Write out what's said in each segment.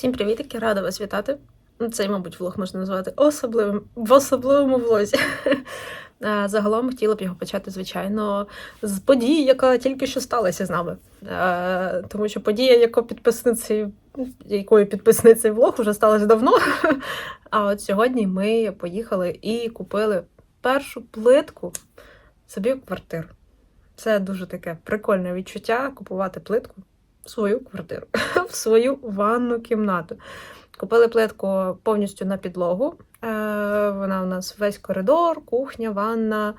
Всім привітики, рада вас вітати. Ну, Цей, мабуть, влог можна назвати особливим в особливому влозі. Загалом хотіла б його почати, звичайно, з події, яка тільки що сталася з нами. Тому що подія, яку підписниці, якою підписницею влог вже сталася давно. А от сьогодні ми поїхали і купили першу плитку собі в квартиру. Це дуже таке прикольне відчуття купувати плитку в свою квартиру, в свою ванну кімнату. Купили плитку повністю на підлогу. Е, Вона у нас весь коридор, кухня, ванна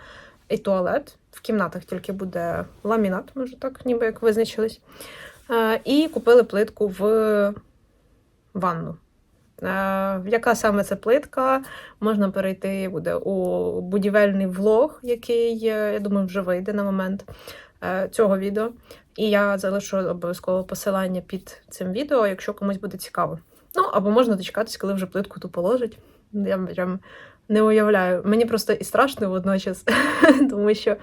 і туалет. В кімнатах тільки буде ламінат, може так, ніби як визначились. Е, І купили плитку в ванну. Е, Яка саме це плитка? Можна перейти буде у будівельний влог, який, я думаю, вже вийде на момент цього відео. І я залишу обов'язково посилання під цим відео, якщо комусь буде цікаво. Ну, або можна дочекатись, коли вже плитку ту положать. Я прям не уявляю. Мені просто і страшно водночас, тому що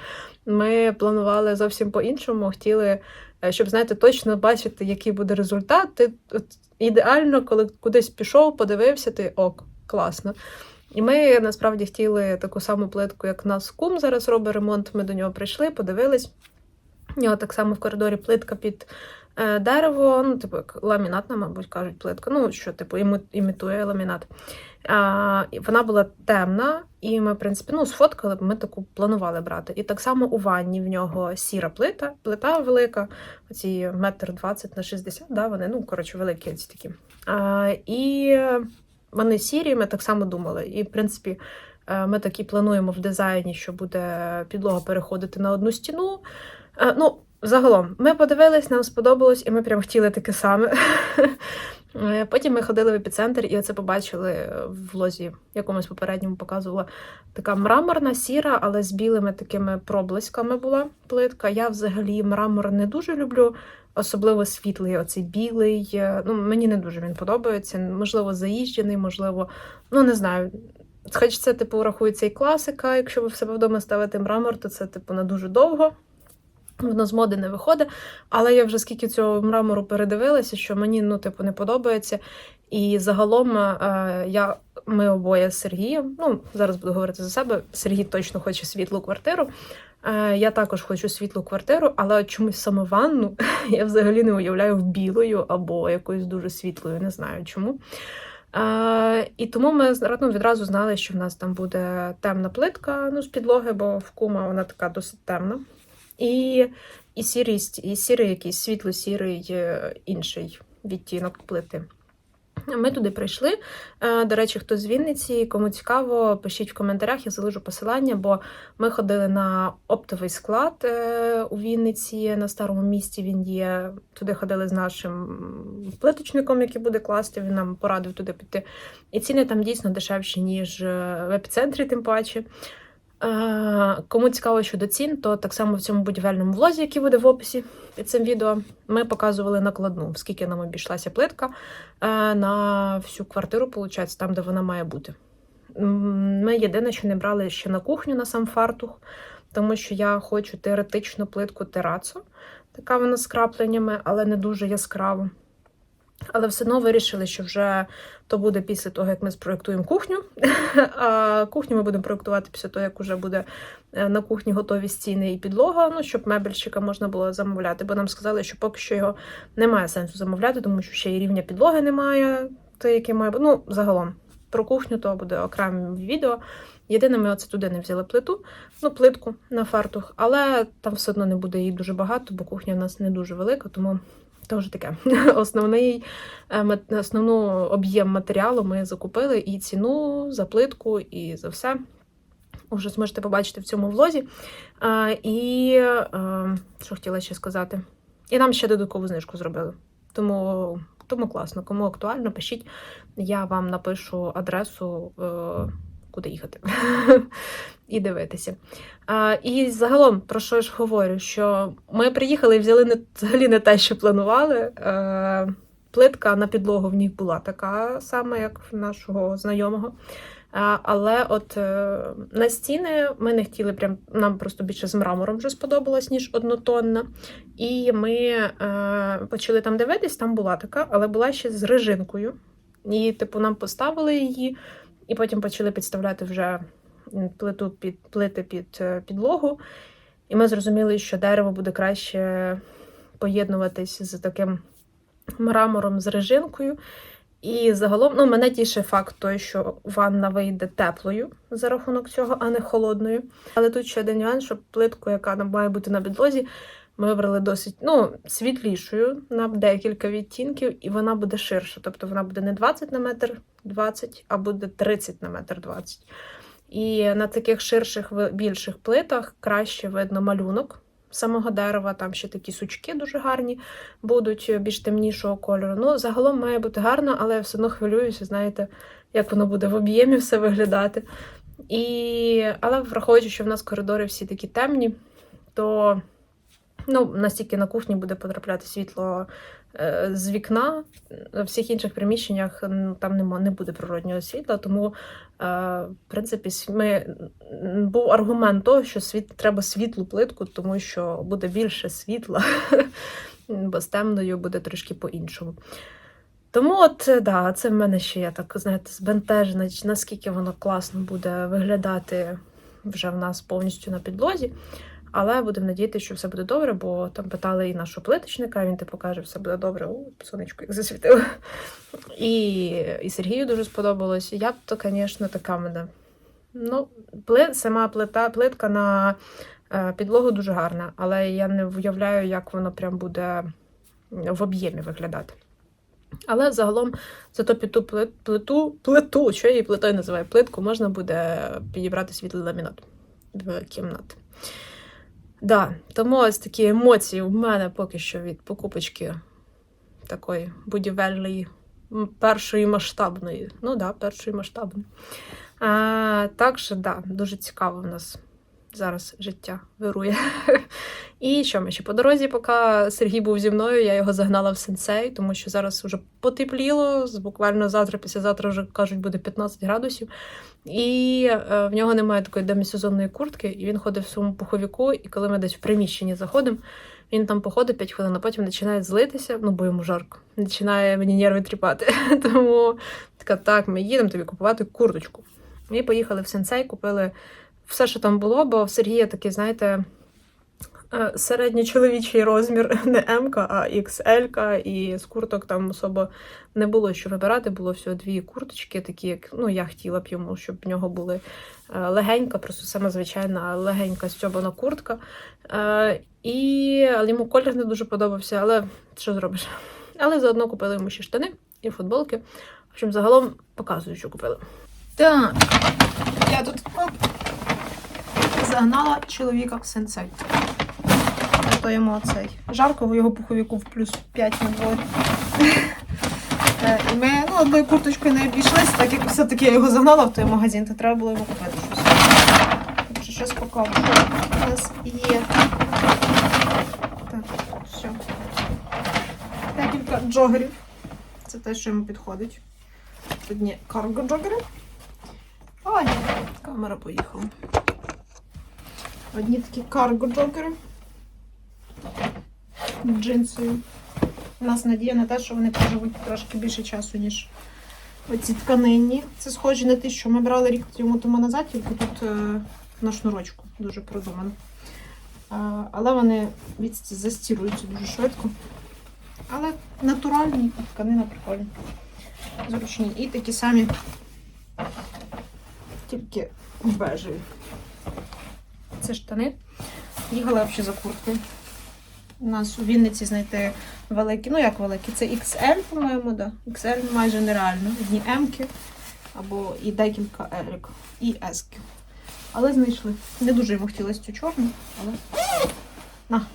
ми планували зовсім по-іншому. Хотіли, е, щоб, знаєте, точно бачити, який буде результат. Ти от, ідеально, коли кудись пішов, подивився, ти ок, класно. І ми насправді хотіли таку саму плитку, як нас кум зараз робить ремонт. Ми до нього прийшли, подивились. У нього так само в коридорі плитка під е, дерево, ну, типу, як ламінатна, мабуть, кажуть, плитка. Ну, що, типу, імі- імітує ламінат. А, вона була темна, і ми, в принципі, ну, сфоткали, ми таку планували брати. І так само у ванні в нього сіра плита, плита велика, оці метр двадцять на 60, да, вони, ну, коротше, великі ці такі. А, і вони сірі, ми так само думали. І, в принципі, е, ми так і плануємо в дизайні, що буде підлога переходити на одну стіну. Е, Ну, загалом, ми подивились, нам сподобалось, і ми прям хотіли таке саме. Е, Потім ми ходили в епіцентр і оце побачили в влозі, якомусь попередньому показувала така мраморна, сіра, але з білими такими проблисками була плитка. Я взагалі мрамор не дуже люблю, особливо світлий, оцей білий. Е, Ну, мені не дуже він подобається. Можливо, заїжджений, можливо, ну не знаю. Хоч це, типу, рахується і класика. Якщо ви в себе вдома ставите мрамор, то це, типу, на дуже довго. Воно з моди не виходить, але я вже скільки цього мрамору передивилася, що мені ну, типу, не подобається. І загалом е, я, ми обоє з Сергієм, ну зараз буду говорити за себе. Сергій точно хоче світлу квартиру. Е, я також хочу світлу квартиру, але чомусь саме ванну я взагалі не уявляю в білою або якоюсь дуже світлою, не знаю чому. Е, і тому ми ну, відразу знали, що в нас там буде темна плитка ну, з підлоги, бо в кума вона така досить темна. І, і, сірий, і сірий якийсь світло-сірий е, інший відтінок плити. Ми туди прийшли. Е, До речі, хто з Вінниці, кому цікаво, пишіть в коментарях, я залишу посилання, бо ми ходили на оптовий склад е, у Вінниці на старому місті. Він є. Туди ходили з нашим плиточником, який буде класти. Він нам порадив туди піти. І ціни там дійсно дешевші, ніж в епіцентрі, тим паче. Е, Кому цікаво щодо цін, то так само в цьому будівельному влозі, який буде в описі під цим відео, ми показували накладну, скільки нам обійшлася плитка е, на всю квартиру, виходить, там, де вона має бути. Ми єдине, що не брали ще на кухню на сам фартух, тому що я хочу теоретично плитку терацу. Така вона з крапленнями, але не дуже яскраво. Але все одно вирішили, що вже то буде після того, як ми спроєктуємо кухню. А кухню ми будемо проєктувати після того, як вже буде е, на кухні готові стіни і підлога, ну, щоб мебельщика можна було замовляти. Бо нам сказали, що поки що його немає сенсу замовляти, тому що ще й рівня підлоги немає, той, який має. Ну, загалом, про кухню то буде окремим відео. Єдине, ми оце туди не взяли плиту, ну, плитку на фартух, але там все одно не буде її дуже багато, бо кухня в нас не дуже велика, тому вже таке. Основний е, основну об'єм матеріалу ми закупили і ціну за плитку, і за все. Уже зможете побачити в цьому влозі. А, і е, що хотіла ще сказати? І нам ще додаткову знижку зробили. Тому, тому класно, кому актуально, пишіть. Я вам напишу адресу, е, куди їхати. І дивитися. І загалом, про що я ж говорю? Що ми приїхали і взяли не, взагалі не те, що планували. Е, плитка на підлогу в них була така сама, як в нашого знайомого. Але от е, на стіни ми не хотіли прям нам просто більше з мрамором вже сподобалось, ніж однотонна. І ми е, почали там дивитись, там була така, але була ще з режинкою. І, типу, нам поставили її, і потім почали підставляти вже плиту під плити під е, підлогу. І ми зрозуміли, що дерево буде краще поєднуватись з таким мрамором з режинкою. І загалом, ну, мене тішить факт той, що ванна вийде теплою за рахунок цього, а не холодною. Але тут ще один нюанс, що плитку, яка має бути на підлозі, ми вибрали досить ну, світлішою на декілька відтінків, і вона буде ширша. Тобто вона буде не 20 на метр 20, а буде 30 на метр 20. І на таких ширших більших плитах краще видно малюнок самого дерева. Там ще такі сучки дуже гарні будуть е, більш темнішого кольору. Ну, загалом має бути гарно, але я все одно хвилююся, знаєте, як воно буде в об'ємі все виглядати. І... Але враховуючи, що в нас коридори всі такі темні, то ну, настільки на кухні буде потрапляти світло е, з вікна. В всіх інших приміщеннях там нема, не буде природнього світла, тому, е, в принципі, ми, був аргумент того, що світ, треба світлу плитку, тому що буде більше світла, бо з темною буде трішки по-іншому. Тому, от, е, да, це в мене ще я так, знаєте, збентежена, наскільки воно класно буде виглядати вже в нас повністю на підлозі. Але будемо надіятися, що все буде добре, бо там питали і нашого плиточника, він типу каже, все буде добре, у сонечко як засвітило. І, і Сергію дуже сподобалось. Я б то, звісно, така мене. Ну, пли, сама плита, плитка на е, підлогу дуже гарна, але я не уявляю, як воно прям буде в об'ємі виглядати. Але загалом зато під ту плит- плиту, плиту, що я її плитою називаю, плитку, можна буде підібрати світлий ламінат в кімнати. Да, тому ось такі емоції в мене поки що від покупочки такої будівельної, першої масштабної. Ну да, першої масштабної. А, так що, да, дуже цікаво в нас зараз життя вирує. І що ми ще по дорозі, поки Сергій був зі мною, я його загнала в сенсей, тому що зараз вже потепліло. Буквально завтра, післязавтра вже кажуть, буде 15 градусів. І е, в нього немає такої демісезонної куртки, і він ходить в своєму пуховіку, і коли ми десь в приміщенні заходимо, він там походить 5 хвилин, а потім починає злитися, ну бо йому жарко, починає мені нерви тріпати. Тому така, так, ми їдемо тобі купувати курточку. Ми поїхали в сенсей, купили все, що там було, бо в Сергія такий, знаєте, е, середньочоловічий розмір, не М, а XL, і з курток там особо не було що вибирати, було всього дві курточки, такі, як ну, я хотіла б йому, щоб в нього були е, легенька, просто сама звичайна легенька стьобана куртка. Е, і але йому колір не дуже подобався, але що зробиш? Але заодно купили йому ще штани і футболки. В общем, загалом показую, що купили. Так, я тут оп, загнала чоловіка в сенсей. Йому цей жарко, в його пуховіку в плюс 5 на дворі. І ми ну, одною курточкою не обійшлися, так як все-таки я його загнала в той магазин, то треба було йому купити щось. Так що щось покажу. Що у нас є. Так, все. Декілька джогерів. Це те, що йому підходить. Одні карго джогери. Ой, камера поїхала. Одні такі карго джогери. Джинсові. У нас надія на те, що вони проживуть трошки більше часу, ніж оці тканинні. Це схожі на ті, що ми брали рік тому тому назад, тільки тут е, на шнурочку дуже продумано. А, але вони від- застіруються дуже швидко. Але натуральні, тканина прикольна. Зручні. І такі самі, тільки бежеві. Це штани. Їхала взагалі за курткою. У нас у Вінниці знайти великі, ну як великі, це XL, по-моєму, да. XL майже нереально. Одні М-ки або і декілька L і S. -ки. Але знайшли. Не дуже йому хотілося цю чорну, але. На.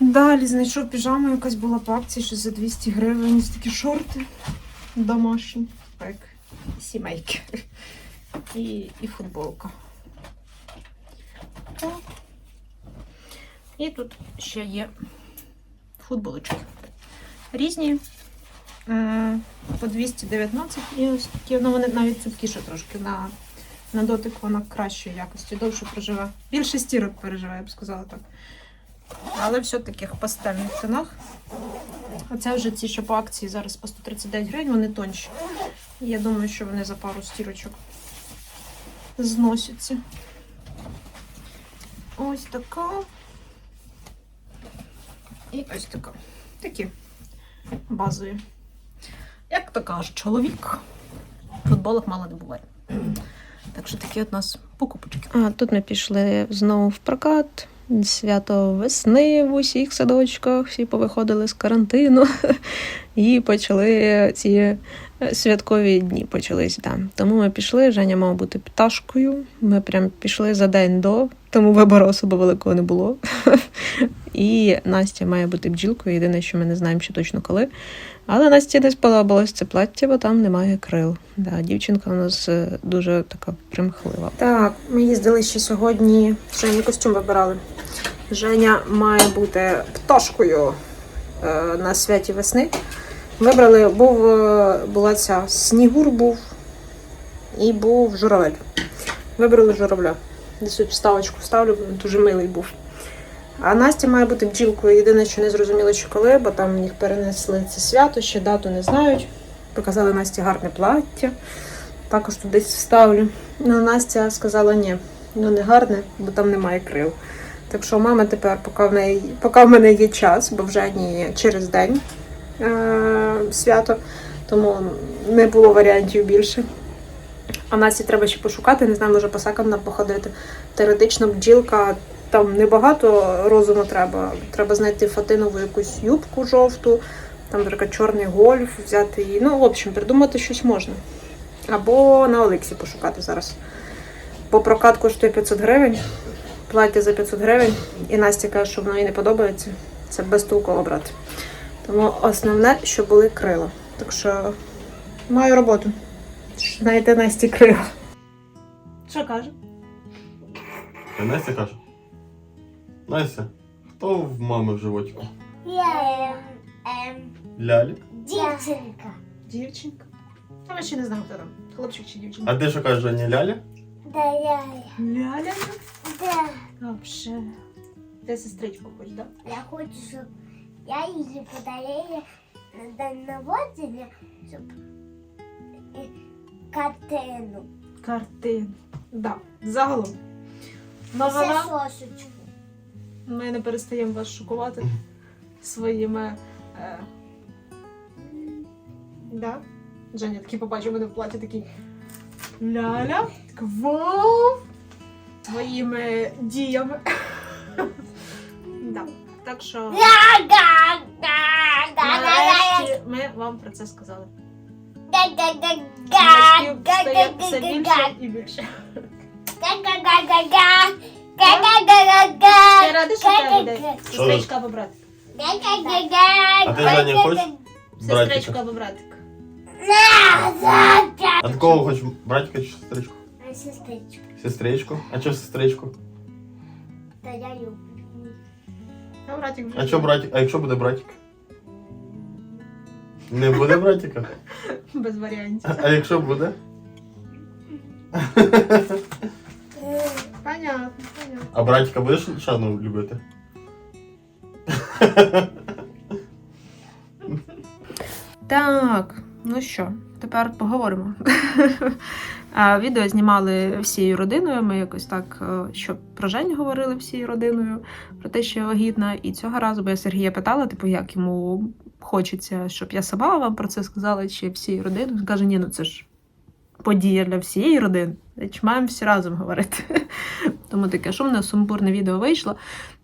Далі знайшов піжаму, якась була по акції, що за 200 гривень. Ось такі шорти домашні. Так, сімейки. І, і футболка. Так. І тут ще є футболочки. Різні. По 219 і ось ну вони навіть цупкіше трошки на, на дотик вона кращої якості, довше проживе. Більше стірок переживе, я б сказала так. Але все таких пастельних тонах. А це вже ці, що по акції зараз по 139 гривень, вони тонші. Я думаю, що вони за пару стірочок зносяться. Ось така. І ось така. Такі базові. Як то каже чоловік, в футболах мало не буває. Так що такі от нас покупочки. А тут ми пішли знову в прокат. Свято весни в усіх садочках, всі повиходили з карантину і почали ці е, святкові дні почались. Да. Тому ми пішли. Женя мав бути пташкою. Ми прям пішли за день до, тому вибору особо великого не було. І Настя має бути бджілкою. Єдине, що ми не знаємо ще точно коли. Але Насті не сподобалось це плаття, бо там немає крил. Да, дівчинка у нас е, дуже така примхлива. Так, ми їздили ще сьогодні. Жені костюм вибирали. Женя має бути пташкою е, на святі весни. Вибрали, був, е, була ця снігур був і був журавель. Вибрали журавля. Десь вставочку вставлю, дуже милий був. А Настя має бути бджілкою. Єдине, що не зрозуміло, що коли, бо там їх перенесли це свято, ще дату не знають. Показали Насті гарне плаття. Також тут десь вставлю. Ну, Настя сказала ні, ну не гарне, бо там немає крил. Так що мама тепер, поки в, неї, поки в мене є час, бо вже ні через день е- свято, тому не було варіантів більше. А Насті треба ще пошукати, не знаю, може по сакам походити. Теоретично бджілка там небагато розуму треба. Треба знайти фатинову якусь юбку жовту, там, наприклад, чорний гольф, взяти її. Ну, в общем, придумати щось можна. Або на Олексі пошукати зараз. Бо прокат коштує 500 гривень, плаття за 500 гривень, і Настя каже, що воно їй не подобається. Це безтолково брати. Тому основне, що були крила. Так що маю роботу. Знайти Насті крила. Що каже? Та Настя каже. Настя, хто в мами в животику? Я ем, Лялі. дівчинка. Дівчинка. А ми ще не знаємо, хто там. Хлопчик чи дівчинка. А ти що кажеш, Женя, Ляля? Да я. Ляля. Да. Вообще. Ти сестричку хочеш, да? Я хочу, щоб я її подарила на день народження, щоб і картину. Картин. Да. Загалом. Це сосочку. Ми не перестаємо вас шокувати своїми. Е... Да? Женя такий побачив мене в платі такий. Ляля. Так, вау! Твоїми діями. да. Так що нарешті ми вам про це сказали. Батьків стає все більше і більше. Ти радий, що в тебе буде сестричка або братик? А ти, Женя, хочеш Сестричка братика? або братик. А ти кого хочеш? Братика чи сестричку? Сестричка, Сестричку. А чого сестричку? та я люблю. А братик вже. А чого братик? А якщо буде братик? Не буде братика? Без варіантів. А якщо буде? Понятно, понятно. А братика будеш шану любити? Так, ну що, тепер поговоримо. А, Відео знімали всією родиною. Ми якось так, е, щоб про Женю говорили всією родиною, про те, що я вагітна. І цього разу, бо я Сергія питала, типу, як йому хочеться, щоб я сама вам про це сказала, чи всією родиною. Він каже, ні, ну це ж подія для всієї родини. Чи маємо всі разом говорити. Тому таке шумне, сумбурне відео вийшло.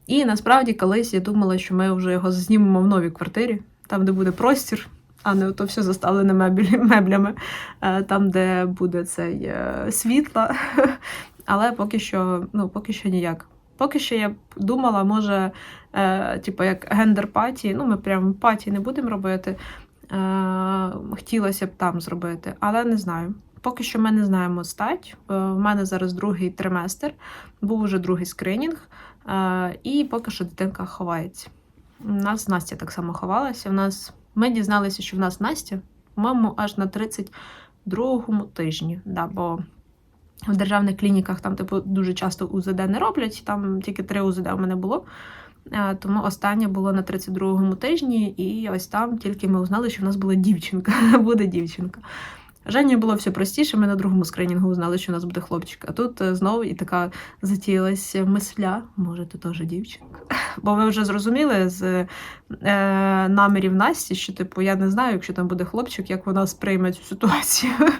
І насправді колись я думала, що ми вже його знімемо в новій квартирі, там, де буде простір, а не то все заставлене меблі, меблями, е, там, де буде цей е, світло. Але поки що, ну, поки що ніяк. Поки що я думала, може, е, типу, як гендер-паті, ну, ми прям паті не будемо робити. Е, хотілося б там зробити, але не знаю. Поки що ми не знаємо стать. Е, в мене зараз другий триместр, був уже другий скринінг, е, і поки що дитинка ховається. У нас Настя так само ховалася. У нас Ми дізналися, що в нас Настя, по-моєму, аж на 32-му тижні. Да, бо в державних клініках там, типу, дуже часто УЗД не роблять, там тільки три УЗД у мене було. Е, Тому останнє було на 32-му тижні, і ось там тільки ми узнали, що в нас була дівчинка, буде дівчинка. Жені було все простіше. Ми на другому скринінгу узнали, що у нас буде хлопчик. А тут е, знову і така затіялась мисля, може, ти теж дівчинка. Бо ви вже зрозуміли з е, намірів Насті, що типу я не знаю, якщо там буде хлопчик, як вона сприйме цю ситуацію.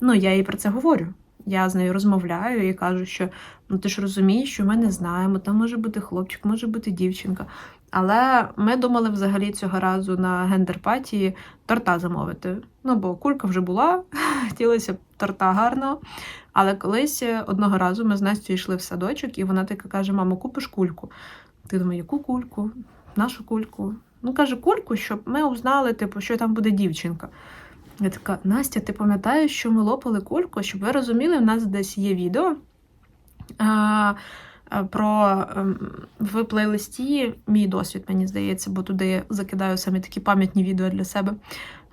Ну, я їй про це говорю. Я з нею розмовляю і кажу, що ну ти ж розумієш, що ми не знаємо, там може бути хлопчик, може бути дівчинка. Але ми думали взагалі цього разу на гендерпатії торта замовити. Ну, бо кулька вже була, хотілося б торта гарного. Але колись е, одного разу ми з Настю йшли в садочок, і вона така каже: мамо, купиш кульку. Ти думаєш, яку кульку? Нашу кульку? Ну, каже, кульку, щоб ми узнали, типу, що там буде дівчинка. Я така, Настя, ти пам'ятаєш, що ми лопали кульку? Щоб ви розуміли, в нас десь є відео. А, про ем, в плейлисті мій досвід, мені здається, бо туди я закидаю саме такі пам'ятні відео для себе.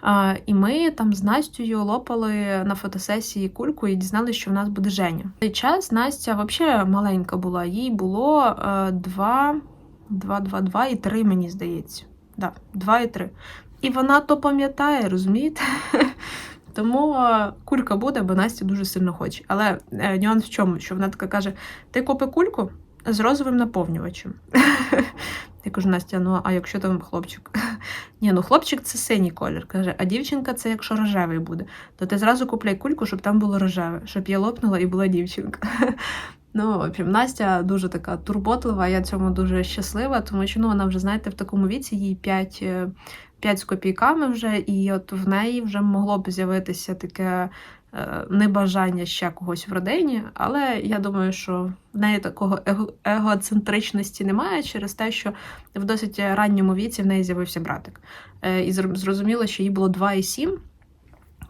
А, і ми там з Настю лопали на фотосесії кульку і дізналися, що в нас буде Женя. В цей час Настя взагалі маленька була, їй було е, 2, 2, 2, 2 і 3, мені здається. Да, 2 і 3. І вона то пам'ятає, розумієте? Тому е, кулька буде, бо Настя дуже сильно хоче. Але е, нюанс в чому? Що вона така каже: ти купи кульку з розовим наповнювачем. Я кажу, Настя, ну а якщо там хлопчик? Ні, ну хлопчик це синій колір. Каже, а дівчинка це якщо рожевий буде. То ти зразу купляй кульку, щоб там було рожеве, щоб я лопнула і була дівчинка. Ну, в Настя дуже така турботлива, я цьому дуже щаслива, тому що ну, вона вже, знаєте, в такому віці їй 5, 5 з копійками вже, і от в неї вже могло б з'явитися таке е, небажання ще когось в родині. Але я думаю, що в неї такого егоцентричності немає через те, що в досить ранньому віці в неї з'явився братик. Е, і зрозуміло, що їй було 2,7.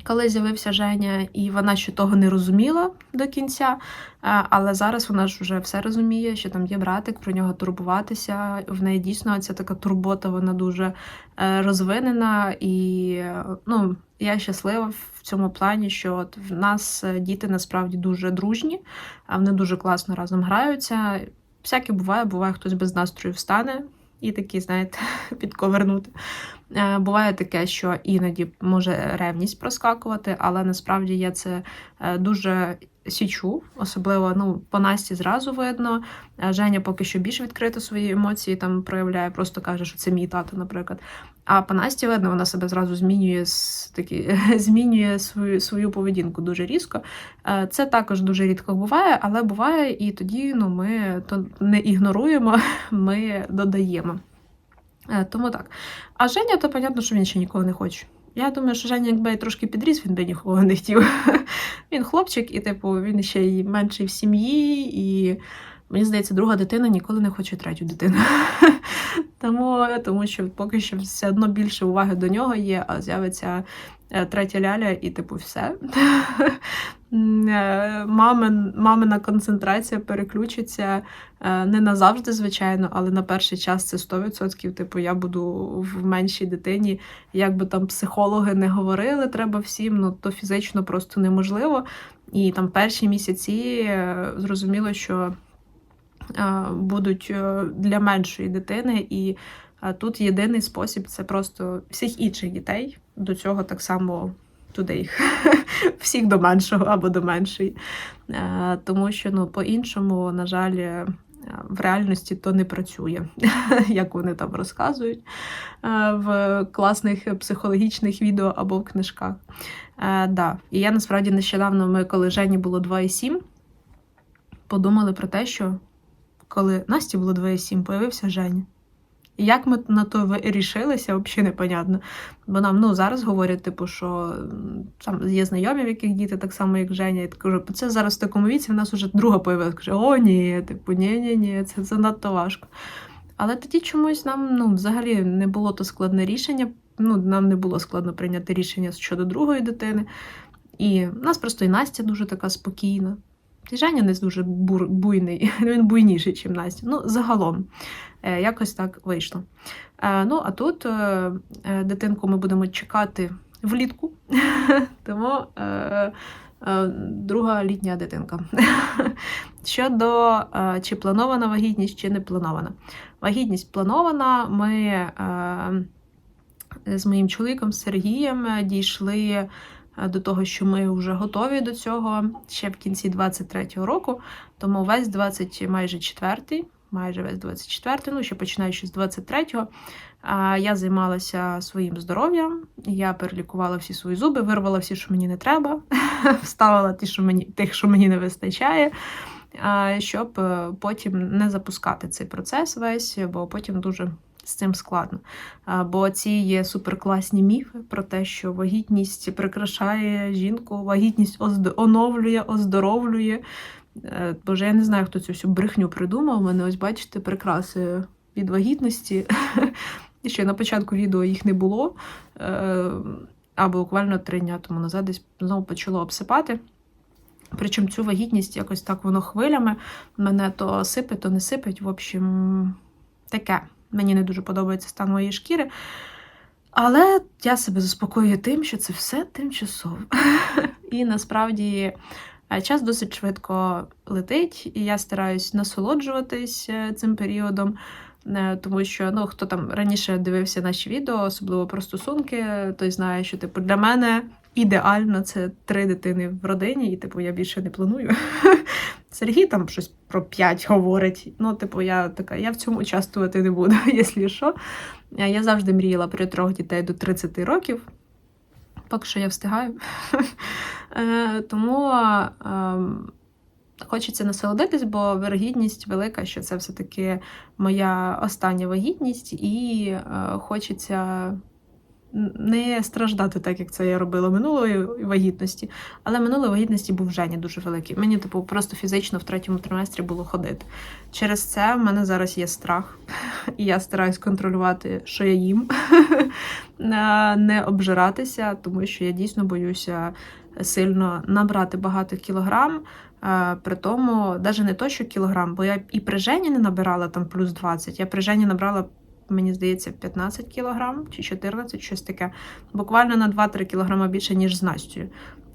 Коли з'явився Женя, і вона ще того не розуміла до кінця, Е, але зараз вона ж вже все розуміє, що там є братик, про нього турбуватися. В неї дійсно ця така турбота, вона дуже е, розвинена, і е, ну, я щаслива в цьому плані, що от в нас діти насправді дуже дружні, вони дуже класно разом граються. Всяке буває, буває, хтось без настрою встане і такий, знаєте, підковернути. Е, Буває таке, що іноді може ревність проскакувати, але насправді я це е, дуже січу, особливо ну, по Насті зразу видно. Е, Женя поки що більш відкрито свої емоції там проявляє, просто каже, що це мій тато, наприклад. А по Насті видно, вона себе зразу змінює такі, змінює свою, свою поведінку дуже різко. Е, Це також дуже рідко буває, але буває, і тоді ну, ми то не ігноруємо, ми додаємо. Е, Тому так. А Женя, то понятно, що він ще нікого не хоче. Я думаю, що Женя, якби трошки підріс, він би нікого не хотів. Він хлопчик, і, типу, він ще й менший в сім'ї, і мені здається, друга дитина ніколи не хоче третю дитину. Тому, тому що поки що все одно більше уваги до нього є, а з'явиться е, третя ляля, і типу все. Е, Мамин, мамина концентрація переключиться е, не назавжди, звичайно, але на перший час це 100%. Типу, я буду в меншій дитині. Як би там психологи не говорили, треба всім, ну то фізично просто неможливо. І там перші місяці е, зрозуміло, що будуть для меншої дитини, і тут єдиний спосіб це просто всіх інших дітей до цього так само туди їх всіх до меншого або до меншої. Е, Тому що ну, по-іншому, на жаль, е, в реальності то не працює, як вони там розказують е, в класних психологічних відео або в книжках. Да. І я насправді нещодавно, ми, коли Жені було 2,7, подумали про те, що коли Насті було 2,7, появився Женя. Як ми на то ви- рішилися, взагалі непонятно. Бо нам ну, зараз говорять, типу, що там є знайомі, в яких діти так само, як Женя. Я кажу, це зараз в такому віці, в нас вже друга появилася. Каже, о, ні, типу, ні, ні, ні, це занадто важко. Але тоді чомусь нам ну, взагалі не було то складне рішення. Ну, нам не було складно прийняти рішення щодо другої дитини. І в нас просто і Настя дуже така спокійна. Женя не дуже бур, буйний, він буйніший, ніж Настя. Ну, загалом, е, якось так вийшло. Е, ну, а тут е, дитинку ми будемо чекати влітку, тому друга літня дитинка. Щодо чи планована вагітність, чи не планована. Вагітність планована. Ми з моїм чоловіком Сергієм дійшли до того, що ми вже готові до цього ще в кінці 23-го року. Тому весь 20, майже четвертий, майже весь 24-й, ну ще починаючи з 23-го, я займалася своїм здоров'ям. Я перелікувала всі свої зуби, вирвала всі, що мені не треба, вставила ті, що мені, тих, що мені не вистачає. Щоб е, потім не запускати цей процес весь, бо потім дуже з цим складно. Бо ці є суперкласні міфи про те, що вагітність прикрашає жінку, вагітність озд- оновлює, оздоровлює. Е, Боже, я не знаю, хто цю всю брехню придумав. У мене ось бачите прикраси від вагітності. Ще на початку відео їх не було. Е, А буквально три дня тому назад десь знову почало обсипати. Причому цю вагітність якось так воно хвилями. Мене то сипить, то не сипить. В общем, таке. Мені не дуже подобається стан моєї шкіри. Але я себе заспокоюю тим, що це все тимчасово. І насправді е, час досить швидко летить, і я стараюсь насолоджуватись е, цим періодом. Е, Тому що ну хто там раніше дивився наші відео, особливо про стосунки, той знає, що типу для мене ідеально це три дитини в родині, і типу я більше не планую. Сергій там щось про п'ять говорить. Ну, типу, я така, я в цьому участвувати не буду, якщо що. Е, Я завжди мріяла про трьох дітей до 30 років. Поки що я встигаю. Е, Тому ем, хочеться насолодитись, бо вирогідність велика, що це все-таки моя остання вагітність, і е, хочеться не страждати так, як це я робила минулої вагітності. Але минулої вагітності був Женя дуже великий. Мені, типу, просто фізично в третьому триместрі було ходити. Через це в мене зараз є страх, і я стараюсь контролювати, що я їм, не обжиратися, тому що я дійсно боюся сильно набрати багато кілограм. При тому, навіть не то, що кілограм, бо я і при Жені не набирала там плюс 20, я при Жені набрала. Мені здається, 15 кілограм чи 14, щось таке. Буквально на 2-3 кілограми більше, ніж з Настю.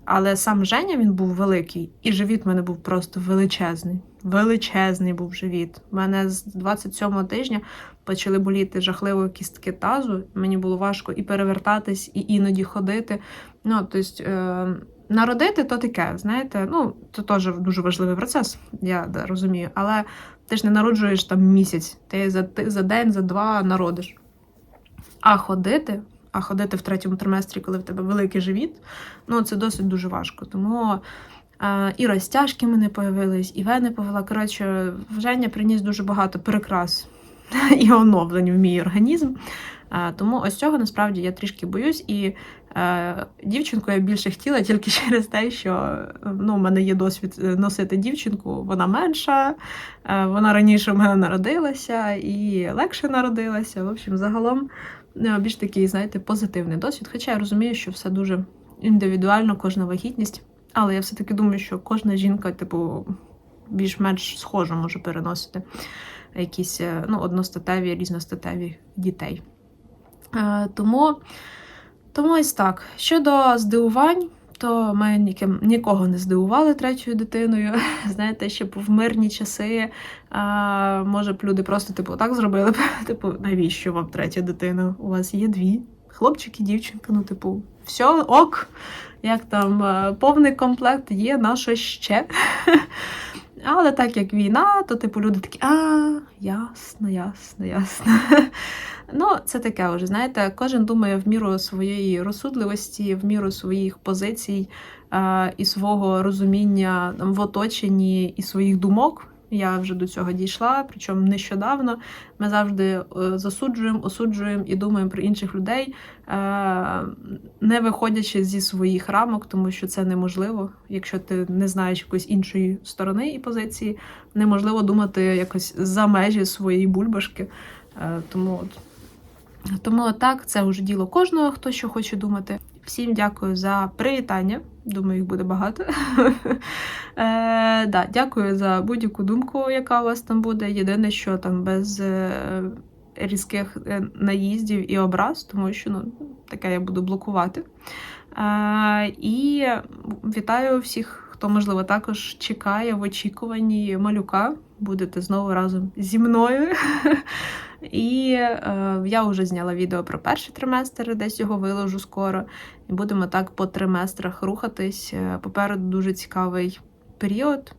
Але сам Женя він був великий, і живіт в мене був просто величезний. Величезний був живіт. У мене з 27-го тижня почали боліти жахливо кістки тазу. Мені було важко і перевертатись, і іноді ходити. Ну, тобто, е, народити то таке, знаєте, ну, це теж дуже важливий процес, я розумію. Але ти ж не народжуєш там місяць, ти за, ти за день, за два народиш. А ходити, а ходити в третьому триместрі, коли в тебе великий живіт, ну це досить дуже важко. Тому е, і розтяжки мене появились, і вени повела. Коротше, Женя приніс дуже багато прикрас і оновлень в мій організм. Е, тому ось цього насправді я трішки боюсь. І дівчинку я більше хотіла тільки через те, що ну, у мене є досвід е, носити дівчинку, вона менша, е, вона раніше в мене народилася і легше народилася. В общем, загалом е, більш такий, знаєте, позитивний досвід. Хоча я розумію, що все дуже індивідуально, кожна вагітність. Але я все-таки думаю, що кожна жінка, типу, більш-менш схожо може переносити якісь е, ну, одностатеві, різностатеві дітей. Е, тому, тому ось так. Щодо здивувань, то ми ніким, нікого не здивували третьою дитиною. Знаєте, ще в мирні часи, а, може б люди просто типу так зробили. Типу, навіщо вам третя дитина? У вас є дві. Хлопчик і дівчинка, ну, типу, все, ок, як там повний комплект є, на ще. Але так як війна, то типу люди такі, а, ясно, ясно, ясно. Ну, це таке вже, знаєте, кожен думає в міру своєї розсудливості, в міру своїх позицій е, і свого розуміння в оточенні і своїх думок. Я вже до цього дійшла, причому нещодавно. Ми завжди е, засуджуємо, осуджуємо і думаємо про інших людей, е, не виходячи зі своїх рамок, тому що це неможливо. Якщо ти не знаєш якоїсь іншої сторони і позиції, неможливо думати якось за межі своєї бульбашки. Е, Тому от тому так, це вже діло кожного, хто що хоче думати. Всім дякую за привітання. Думаю, їх буде багато. Е, да, дякую за будь-яку думку, яка у вас там буде. Єдине, що там без е, різких е, наїздів і образ, тому що ну, таке я буду блокувати. Е, і вітаю всіх, хто, можливо, також чекає в очікуванні малюка. Будете знову разом зі мною. І е, я вже зняла відео про перший триместр, десь його виложу скоро. І будемо так по триместрах рухатись. Е, Попереду дуже цікавий період.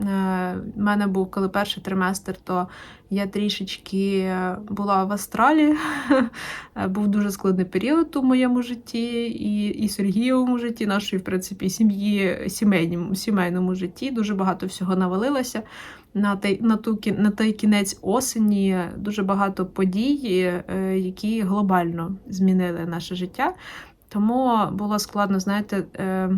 Е, У мене був коли перший триместр, то я трішечки е, була в Астралі. Е, Був дуже складний період у моєму житті, і, і Сергієвому житті, нашої, в принципі, сім'ї, сімейному, сімейному житті. Дуже багато всього навалилося. На той, на, ту, на той кінець осені дуже багато подій, е, які глобально змінили наше життя. Тому було складно, знаєте, е,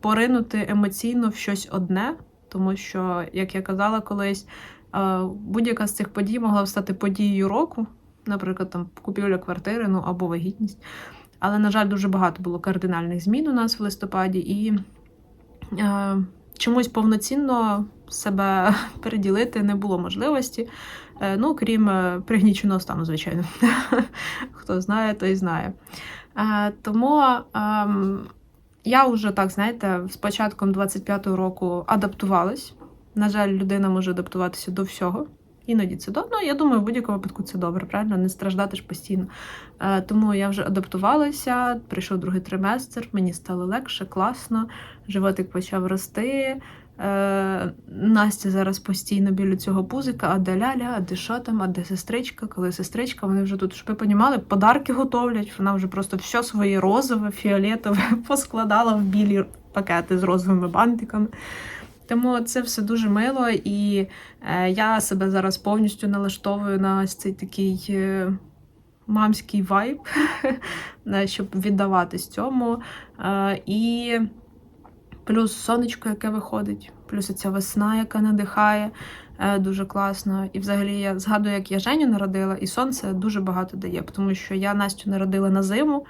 поринути емоційно в щось одне, тому що, як я казала колись, е, будь-яка з цих подій могла стати подією року, наприклад, там купівля квартири, ну або вагітність. Але, на жаль, дуже багато було кардинальних змін у нас в листопаді, і е, чомусь повноцінно себе переділити не було можливості. Е, ну, крім е, пригніченого стану, звичайно. Хто знає, той знає. Е, тому ем, я вже так, знаєте, з початком 25-го року адаптувалась. На жаль, людина може адаптуватися до всього. Іноді це добре. Ну, я думаю, в будь-якому випадку це добре, правильно? Не страждати ж постійно. Е, тому я вже адаптувалася, прийшов другий триместр, мені стало легше, класно, животик почав рости. Е, Настя зараз постійно біля цього пузика, а де ляля, а де що там, а де сестричка, коли сестричка, вони вже тут, щоб ви понімали, подарки готовлять. Вона вже просто все своє розове, фіолетове поскладала в білі пакети з розовими бантиками. Тому це все дуже мило, і е, я себе зараз повністю налаштовую на цей такий е, мамський вайб, щоб віддаватись цьому. Е, і плюс сонечко, яке виходить, плюс ця весна, яка надихає. е, Дуже класно. І взагалі я згадую, як я Женю народила, і сонце дуже багато дає, тому що я Настю народила на зиму,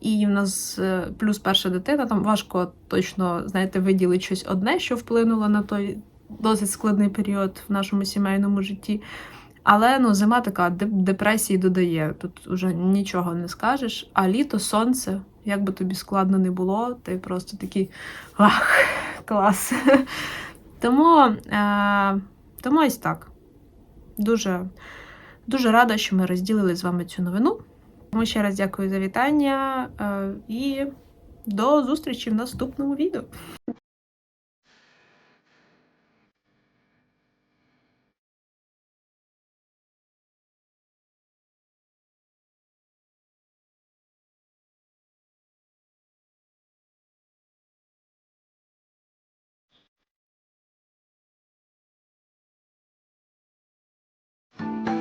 і в нас е, плюс перша дитина, там важко точно, знаєте, виділити щось одне, що вплинуло на той досить складний період в нашому сімейному житті. Але ну, зима така депресії додає. Тут вже нічого не скажеш. А літо, сонце, як би тобі складно не було, ти просто такий ах, клас. Тому, е, тому ось так. Дуже, дуже рада, що ми розділили з вами цю новину. Тому ще раз дякую за вітання е, і до зустрічі в наступному відео.